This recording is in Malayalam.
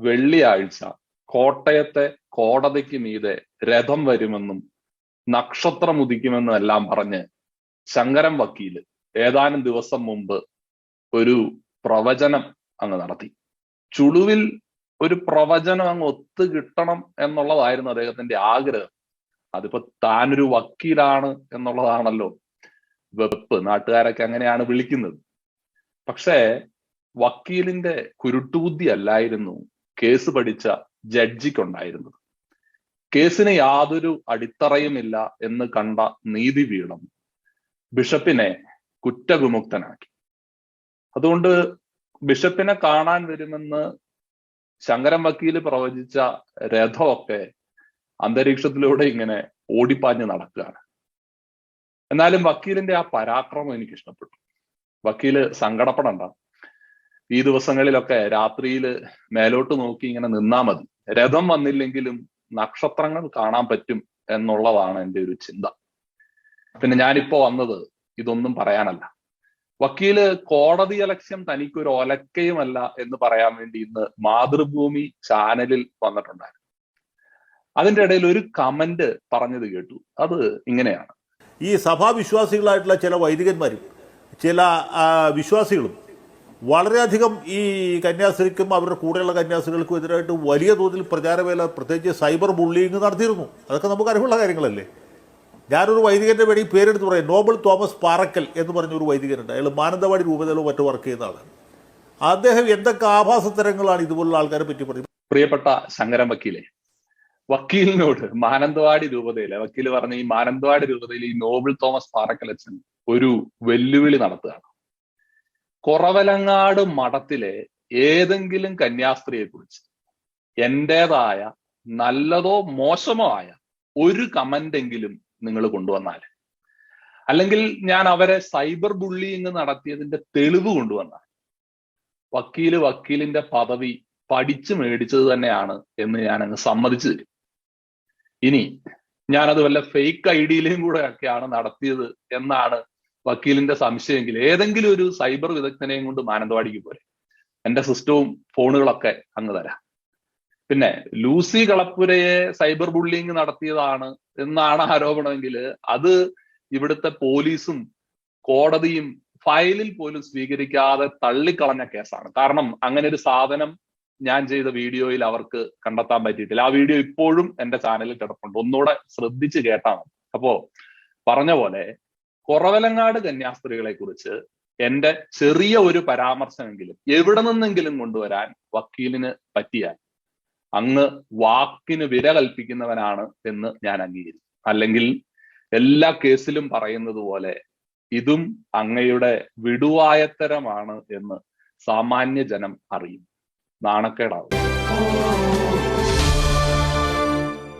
വെള്ളിയാഴ്ച കോട്ടയത്തെ കോടതിക്ക് മീതെ രഥം വരുമെന്നും നക്ഷത്രം ഉദിക്കുമെന്നും എല്ലാം പറഞ്ഞ് ശങ്കരം വക്കീൽ ഏതാനും ദിവസം മുമ്പ് ഒരു പ്രവചനം അങ്ങ് നടത്തി. ചുളുവിൽ ഒരു പ്രവചനം അങ്ങ് ഒത്തു കിട്ടണം എന്നുള്ളതായിരുന്നു അദ്ദേഹത്തിന്റെ ആഗ്രഹം. അതിപ്പോ താനൊരു വക്കീലാണ് എന്നുള്ളതാണല്ലോ വെപ്പ്. നാട്ടുകാരൊക്കെ അങ്ങനെയാണ് വിളിക്കുന്നത്. പക്ഷേ വക്കീലിന്റെ കുരുട്ടുബുദ്ധി അല്ലായിരുന്നു കേസ് പഠിച്ച ജഡ്ജിക്കുണ്ടായിരുന്നത്. കേസിന് യാതൊരു അടിത്തറയുമില്ല എന്ന് കണ്ട നീതി നീതിപീഠം ബിഷപ്പിനെ കുറ്റവിമുക്തനാക്കി. അതുകൊണ്ട് ബിഷപ്പിനെ കാണാൻ വരുമെന്ന് ശങ്കരൻ വക്കീൽ പ്രവചിച്ച രഥമൊക്കെ അന്തരീക്ഷത്തിലൂടെ ഇങ്ങനെ ഓടിപ്പാഞ്ഞ് നടക്കുകയാണ്. എന്നാലും വക്കീലിന്റെ ആ പരാക്രമം എനിക്ക് ഇഷ്ടപ്പെട്ടു വക്കീൽ സങ്കടപ്പെടണ്ട. ഈ ദിവസങ്ങളിലൊക്കെ രാത്രിയിൽ മേലോട്ട് നോക്കി ഇങ്ങനെ നിന്നാ മതി. രഥം വന്നില്ലെങ്കിലും നക്ഷത്രങ്ങൾ കാണാൻ പറ്റും എന്നുള്ളതാണ് എന്റെ ഒരു ചിന്ത. പിന്നെ ഞാനിപ്പോ വന്നത് ഇതൊന്നും പറയാനല്ല. വക്കീൽ കോടതി അലക്ഷ്യം തനിക്കൊരു ഒലക്കയുമല്ല എന്ന് പറയാൻ വേണ്ടി ഇന്ന് മാതൃഭൂമി ചാനലിൽ വന്നിട്ടുണ്ടായിരുന്നു. അതിന്റെ ഇടയിൽ ഒരു കമന്റ് പറഞ്ഞത് കേട്ടു. അത് ഇങ്ങനെയാണ്. ഈ സഭാവിശ്വാസികളായിട്ടുള്ള ചില വൈദികന്മാരും ചില വിശ്വാസികളും വളരെയധികം ഈ കന്യാസ്ത്രീക്കും അവരുടെ കൂടെയുള്ള കന്യാസ്ത്രീകൾക്കും എതിരായിട്ട് വലിയ തോതിൽ പ്രചാരവേല പ്രത്യേകിച്ച് സൈബർ ബുള്ളിങ് നടത്തിയിരുന്നു. അതൊക്കെ നമുക്ക് അറിവുള്ള കാര്യങ്ങളല്ലേ? ഞാനൊരു വൈദികന്റെ വേണ്ടി പേരെടുത്ത് പറയാം. നോബൽ തോമസ് പാറക്കൽ എന്ന് പറഞ്ഞൊരു വൈദികനുണ്ട്. അയാൾ മാനന്തവാടി രൂപതയിലോ മറ്റോ വർക്ക് ചെയ്യുന്ന ആളാണ്. അദ്ദേഹം എന്തൊക്കെ ആഭാസത്തരങ്ങളാണ് ഇതുപോലുള്ള ആൾക്കാരെ പറ്റി പറയുന്നത്? പ്രിയപ്പെട്ട ശങ്കരൻ വക്കീലെ വക്കീലിനോട് മാനന്തവാടി രൂപതയിലെ വക്കീൽ പറഞ്ഞ ഈ മാനന്തവാടി രൂപതയിൽ ഈ നോബൽ തോമസ് പാറക്കലച്ചൻ ഒരു വെല്ലുവിളി നടത്തുകയാണ്. കുറവലങ്ങാട് മഠത്തിലെ ഏതെങ്കിലും കന്യാസ്ത്രീയെ കുറിച്ച് എന്റേതായ നല്ലതോ മോശമോ ആയ ഒരു കമന്റ് എങ്കിലും നിങ്ങൾ കൊണ്ടുവന്നാൽ. അല്ലെങ്കിൽ ഞാൻ അവരെ സൈബർ ബുള്ളിങ് നടത്തിയതിന്റെ തെളിവ് കൊണ്ടുവന്നാൽ. വക്കീൽ വക്കീലിന്റെ പദവി പഠിച്ചു മേടിച്ചത് തന്നെയാണ് എന്ന് ഞാൻ അങ്ങ് സമ്മതിച്ചു തരും. ഇനി ഞാനത് വല്ല ഫേക്ക് ഐ ഡിയിലും കൂടെ ഒക്കെയാണ് നടത്തിയത് എന്നാണ് വക്കീലിന്റെ സംശയമെങ്കിൽ ഏതെങ്കിലും ഒരു സൈബർ വിദഗ്ധനെയും കൊണ്ട് മാനന്തവാടിക്ക് പോരെ. എന്റെ സിസ്റ്റവും ഫോണുകളൊക്കെ അങ്ങ് തരാം. പിന്നെ ലൂസി കളപ്പുരയെ സൈബർ ബുള്ളിങ് നടത്തിയതാണ് എന്നാണ് ആരോപണമെങ്കിൽ അത് ഇവിടുത്തെ പോലീസും കോടതിയും ഫയലിൽ പോലും സ്വീകരിക്കാതെ തള്ളിക്കളഞ്ഞ കേസാണ്. കാരണം അങ്ങനെ ഒരു സാധനം ഞാൻ ചെയ്ത വീഡിയോയിൽ അവർക്ക് കണ്ടെത്താൻ പറ്റിയിട്ടില്ല. ആ വീഡിയോ ഇപ്പോഴും എന്റെ ചാനലിൽ കിടപ്പുണ്ട്. ഒന്നുകൂടെ ശ്രദ്ധിച്ച് കേട്ടാ മതി. അപ്പോ പറഞ്ഞ പോലെ കുറവലങ്ങാട് കന്യാസ്ത്രീകളെ കുറിച്ച് എന്റെ ചെറിയ ഒരു പരാമർശമെങ്കിലും എവിടെ നിന്നെങ്കിലും കൊണ്ടുവരാൻ വക്കീലിന് പറ്റിയാൽ അങ്ങ് വാക്കിന് വില കൽപ്പിക്കുന്നവനാണ് എന്ന് ഞാൻ അംഗീകരിക്കും. അല്ലെങ്കിൽ എല്ലാ കേസിലും പറയുന്നത് പോലെ ഇതും അങ്ങയുടെ വിടുവായത്തരമാണ് എന്ന് സാമാന്യ ജനം അറിയും. നാണക്കേടാവും.